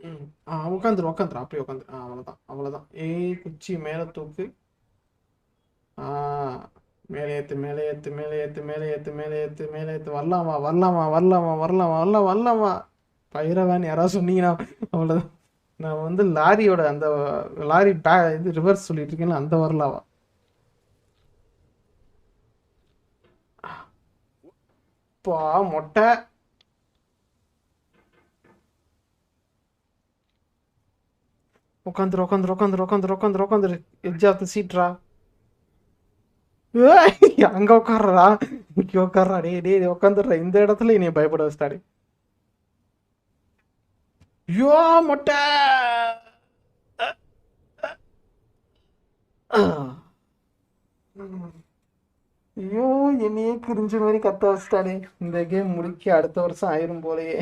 ம். ஆ உட்காந்துரு உட்காந்துரு அப்படியே உட்காந்துரு ஆ அவ்வளோதான் அவ்வளோதான் ஏய் குச்சி மேலே தூக்கு. ஆ மேலே ஏற்று மேலே ஏற்று மேலே ஏற்று மேலே ஏற்று மேலே ஏற்று மேலே ஏற்று வரலாமா வரலாமா வரலாமா வரலாமா வரலாம் வரலாமா பயிரவான்னு யாராவது சொன்னீங்கன்னா அவ்வளோதான் நான் வந்து லாரியோட அந்த லாரி பே இது ரிவர்ஸ் சொல்லிட்டு இருக்கேன்ல அந்த வரலாவா பா மொட்டை. உட்காந்துரு உட்காந்துரு உட்காந்துரு உட்காந்துரு உட்காந்துரு உட்காந்துரு எட்ஜ் சீட்ரா? அங்க உட்கார்றா இங்க உட்கார்றா டே டே உட்காந்துடுற இந்த இடத்துல என்னைய பயப்பட வச்சாடி ஐயோ மொட்டை. ஐயோ என்னையே கிரிஞ்ச மாதிரி கத்த வச்சிட்டானே இந்த கேம் முடிக்க அடுத்த வருஷம் ஆயிரும் போலயே.